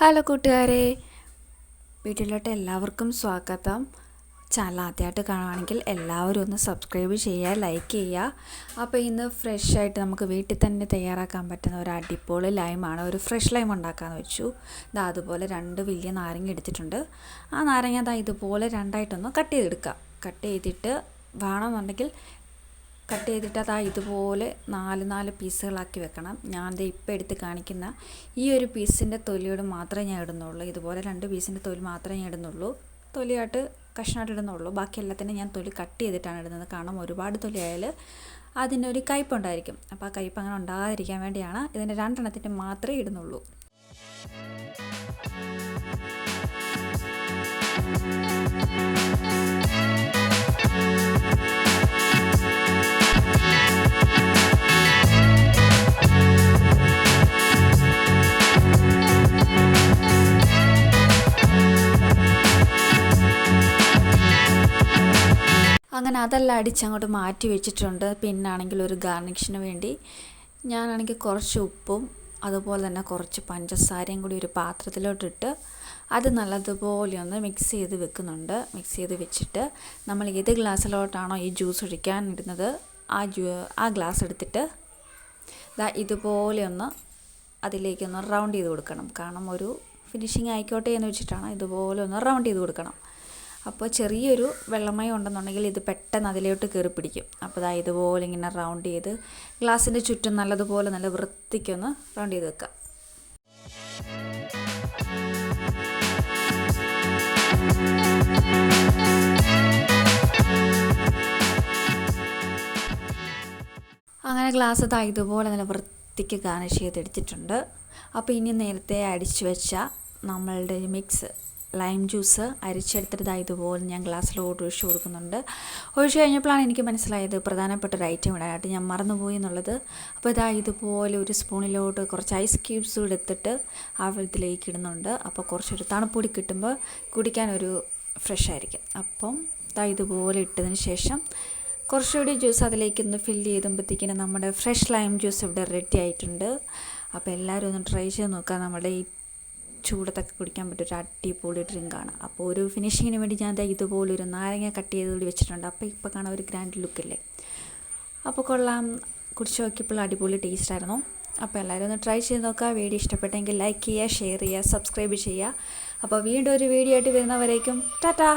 Hello കൂട്ടുകാരെ. വീട്ടിലോട്ട് എല്ലാവർക്കും സ്വാഗതം. ചാനൽ ആദ്യമായിട്ട് കാണുകയാണെങ്കിൽ എല്ലാവരും ഒന്ന് സബ്സ്ക്രൈബ് ചെയ്യുക ലൈക്ക് ചെയ്യുക. അപ്പോൾ ഇന്ന് ഫ്രഷ് ആയിട്ട് നമുക്ക് വീട്ടിൽ തന്നെ തയ്യാറാക്കാൻ പറ്റുന്ന ഒരു അടിപൊളി ലൈമാണ്. ഒരു ഫ്രഷ് ലൈം ഉണ്ടാക്കാമെന്ന് വെച്ചു. ഇതാ അതുപോലെ രണ്ട് വലിയ നാരങ്ങ എടുത്തിട്ടുണ്ട്. ആ നാരങ്ങ ഇതാ ഇതുപോലെ രണ്ടായിട്ടൊന്ന് കട്ട് ചെയ്തെടുക്കുക കട്ട് ചെയ്തിട്ട് വേണമെന്നുണ്ടെങ്കിൽ കട്ട് ചെയ്തിട്ട് അതാ ഇതുപോലെ നാല് നാല് പീസുകളാക്കി വെക്കണം. ഞാൻ ദേ ഇപ്പോൾ എടുത്ത് കാണിക്കുന്ന ഈ ഒരു പീസിന്റെ തൊലിയോട് മാത്രമേ ഞാൻ ഇടുന്നുള്ളൂ. ഇതുപോലെ രണ്ട് പീസിന്റെ തൊലി മാത്രമേ ഞാൻ ഇടുന്നുള്ളൂ. തൊലിയായിട്ട് കഷ്ണമായിട്ട് ഇടുന്നുള്ളൂ. ബാക്കി എല്ലാത്തിനും ഞാൻ തൊലി കട്ട് ചെയ്തിട്ടാണ് ഇടുന്നത്. കാരണം ഒരുപാട് തൊലിയായാൽ അതിനൊരു കയ്പുണ്ടായിരിക്കും. അപ്പോൾ ആ കയ്പ് അങ്ങനെ ഉണ്ടാകാതിരിക്കാൻ വേണ്ടിയാണ് ഇതിന്റെ രണ്ടെണ്ണത്തിന്റെ മാത്രമേ ഇടുന്നുള്ളൂ. അങ്ങനെ അതെല്ലാം അടിച്ചങ്ങോട്ട് മാറ്റി വെച്ചിട്ടുണ്ട്. പിന്നാണെങ്കിൽ ഒരു ഗാർണിഷിന് വേണ്ടി. ഞാനാണെങ്കിൽ കുറച്ച് ഉപ്പും അതുപോലെ തന്നെ കുറച്ച് പഞ്ചസാരയും കൂടി ഒരു പാത്രത്തിലോട്ടിട്ട് അത് നല്ലതുപോലെ ഒന്ന് മിക്സ് ചെയ്ത് വെക്കുന്നുണ്ട്. മിക്സ് ചെയ്ത് വെച്ചിട്ട് നമ്മൾ ഏത് ഗ്ലാസ്സിലോട്ടാണോ ഈ ജ്യൂസ് ഒഴിക്കാൻ ഇടുന്നത് ആ ജ്യൂ ആ ഗ്ലാസ് എടുത്തിട്ട് ദാ ഇതുപോലെ ഒന്ന് അതിലേക്കൊന്ന് റൗണ്ട് ചെയ്ത് കൊടുക്കണം. കാരണം ഒരു ഫിനിഷിങ് ആയിക്കോട്ടെ എന്ന് വെച്ചിട്ടാണ് ഇതുപോലെ ഒന്ന് റൗണ്ട് ചെയ്ത് കൊടുക്കണം. അപ്പോൾ ചെറിയൊരു വെള്ളമയം ഉണ്ടെന്നുണ്ടെങ്കിൽ ഇത് പെട്ടെന്ന് അതിലോട്ട് കയറി പിടിക്കും അപ്പോൾ ഇതാ ഇതുപോലെ ഇങ്ങനെ റൗണ്ട് ചെയ്ത് ഗ്ലാസിന്റെ ചുറ്റും നല്ലതുപോലെ നല്ല വൃത്തിക്കൊന്ന് റൗണ്ട് ചെയ്ത് വെക്കുക അങ്ങനെ ഗ്ലാസ് ഇതാ ഇതുപോലെ നല്ല വൃത്തിക്ക് ഗാർണിഷ് ചെയ്തെടുത്തിട്ടുണ്ട് അപ്പോൾ ഇനി നേരത്തെ അടിച്ചു വെച്ച നമ്മളുടെ മിക്സ് ലൈം ജ്യൂസ് അരിച്ചെടുത്തിട്ട് ഇതുപോലെ ഞാൻ ഗ്ലാസ്സിലോട്ട് ഒഴിച്ചു കൊടുക്കുന്നുണ്ട്. ഒഴിച്ചു കഴിഞ്ഞപ്പോഴാണ് എനിക്ക് മനസ്സിലായത് പ്രധാനപ്പെട്ട ഒരു ഐറ്റം ഇടാനായിട്ട് ഞാൻ മറന്നുപോയി എന്നുള്ളത്. അപ്പോൾ ഇതാ ഇതുപോലെ ഒരു സ്പൂണിലോട്ട് കുറച്ച് ഐസ് ക്യൂബ്സ് എടുത്തിട്ട് ആ വെള്ളത്തിലേക്ക് ഇടുന്നുണ്ട്. അപ്പോൾ കുറച്ചൊരു തണുപ്പൊടി കിട്ടുമ്പോൾ കുടിക്കാനൊരു ഫ്രഷ് ആയിരിക്കും. അപ്പം ഇതാ ഇതുപോലെ ഇട്ടതിന് ശേഷം കുറച്ചുകൂടി ജ്യൂസ് അതിലേക്ക് ഒന്ന് ഫില്ല് ചെയ്തുമ്പോഴത്തേക്കിനും നമ്മുടെ ഫ്രഷ് ലൈം ജ്യൂസ് ഇവിടെ റെഡി ആയിട്ടുണ്ട്. അപ്പോൾ എല്ലാവരും ഒന്ന് ട്രൈ ചെയ്ത് നോക്കുക. നമ്മുടെ ഈ ചൂടത്തൊക്കെ കുടിക്കാൻ പറ്റും ഒരു അടിപൊളി ഡ്രിങ്കാണ്. അപ്പോൾ ഒരു ഫിനിഷിങ്ങിന് വേണ്ടി ഞാൻ ഇതുപോലെ ഒരു നാരങ്ങ കട്ട് ചെയ്ത് കൂടി വെച്ചിട്ടുണ്ട്. അപ്പോൾ ഇപ്പോൾ കാണാൻ ഒരു ഗ്രാൻഡ് ലുക്കില്ലേ അപ്പോൾ കൊള്ളാം. കുടിച്ച് നോക്കിയപ്പോൾ അടിപൊളി ടേസ്റ്റ് ആയിരുന്നു. അപ്പോൾ എല്ലാവരും ഒന്ന് ട്രൈ ചെയ്ത് നോക്കുക. വീഡിയോ ഇഷ്ടപ്പെട്ടെങ്കിൽ ലൈക്ക് ചെയ്യുക ഷെയർ ചെയ്യുക സബ്സ്ക്രൈബ് ചെയ്യുക. അപ്പോൾ വീണ്ടും ഒരു വീഡിയോ ആയിട്ട് വരുന്നവരേക്കും ടാറ്റാ!